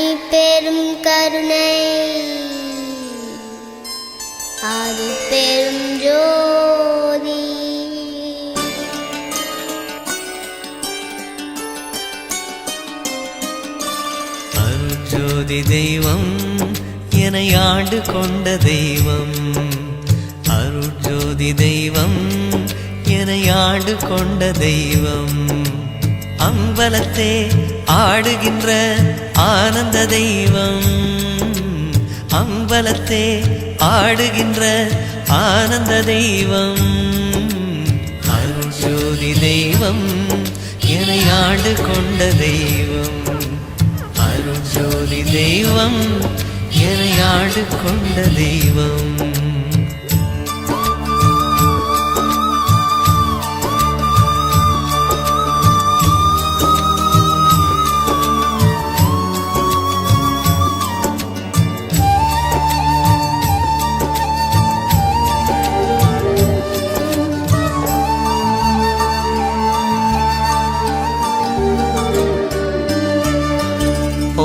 தனி பெரும் கருணை. அது பெரும் ஜோதி. அருஜோதி தெய்வம் என ஆண்டு கொண்ட தெய்வம். அருஜோதி தெய்வம் என ஆண்டு கொண்ட தெய்வம். அம்பலத்தே ஆடுகின்ற ஆனந்த தெய்வம். அம்பலத்தே ஆடுகின்ற ஆனந்த தெய்வம். அருஜோதி தெய்வம் என்னை ஆண்டு கொண்ட தெய்வம். அருஜோதி தெய்வம் என்னை ஆண்டு கொண்ட தெய்வம்.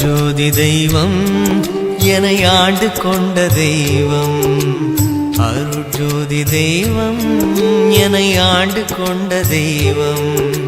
ஜோதி தெய்வம் என ஆண்டு கொண்ட தெய்வம். அருஜோதி தெய்வம் என ஆண்டு கொண்ட தெய்வம்.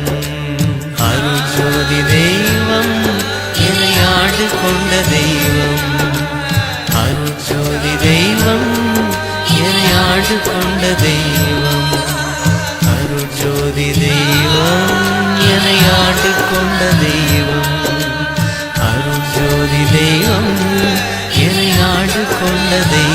கொண்ட தெய்வம் அருஜோதி தெய்வம் என்னை ஆண்டு கொண்ட தெய்வம் அருஜோதி தெய்வம் என்னை ஆண்டு கொண்ட தெய்வம்